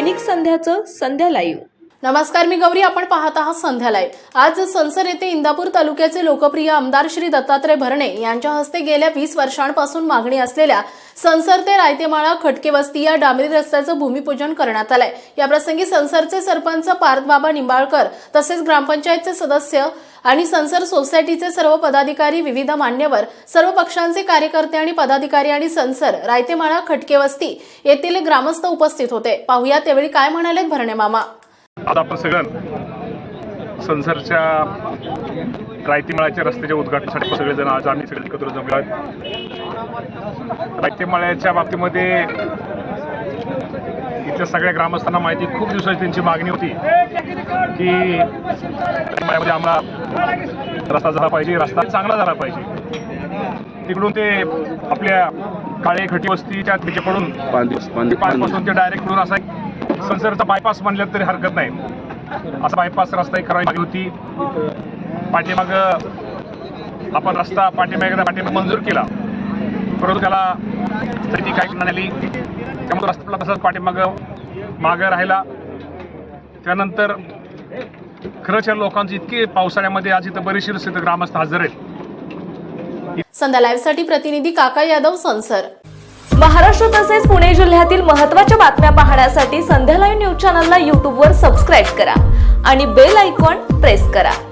दैनिक संध्याचं संध्या live. नमस्कार मी गौरी. आपण पाहत आहात संध्या लाईव्ह. आज संसर येथे इंदापूर तालुक्याचे लोकप्रिय आमदार श्री दत्तात्रय भरणे यांच्या हस्ते गेल्या वीस वर्षांपासून मागणी असलेल्या संसर ते रायतेमाळा खटके वस्ती या डांबरी रस्त्याचं भूमिपूजन करण्यात आलंय. याप्रसंगी संसरचे सरपंच पार्थबाबा निंबाळकर तसेच ग्रामपंचायतचे सदस्य आणि संसर सोसायटीचे सर्व पदाधिकारी विविध मान्यवर सर्व पक्षांचे कार्यकर्ते आणि पदाधिकारी आणि संसर रायतेमाळा खटके वस्ती येथील ग्रामस्थ उपस्थित होते. पाहूया त्यावेळी काय म्हणालेत भरणे मामा? आता सगळं संसरच्या रायतीमाळ्याच्या रस्त्याच्या उद्घाटनासाठी सगळेजण आज आम्ही सगळे एकत्र जमलो आहोत. रायतीमाळ्याच्या बाबतीमध्ये इथल्या सगळ्या ग्रामस्थांना माहिती खूप दिवसाची त्यांची मागणी होती की आम्हाला रस्ता झाला पाहिजे रस्ता चांगला झाला पाहिजे. तिकडून ते आपल्या काळे खटी वस्तीच्या तिच्याकडून दिवसपासून ते डायरेक्ट करून असा एक संसरचा बायपास म्हणलं तरी हरकत नाही. असा बायपास रस्ता एक करावी लागली होती. पाठीमाग आपण रस्ता पाठीमागे पाठीमाग मंजूर केला. परंतु त्याला स्थिती काही आली. त्यामुळे रस्ता तसाच पाठीमाग मागं राहिला. त्यानंतर खरंच या लोकांची इतकी पावसाळ्यामध्ये आज इथं बरीचशी इथं ग्रामस्थ हजर आहेत. संध्या लाईव्हसाठी प्रतिनिधी काका यादव संसर महाराष्ट्र तसेच पुणे जिल्ह्यातील महत्त्वाच्या बातम्या पाहण्यासाठी संध्या लाईव्ह न्यूज चॅनलला यूट्यूबवर सबस्क्राईब करा आणि बेल आयकॉन प्रेस करा.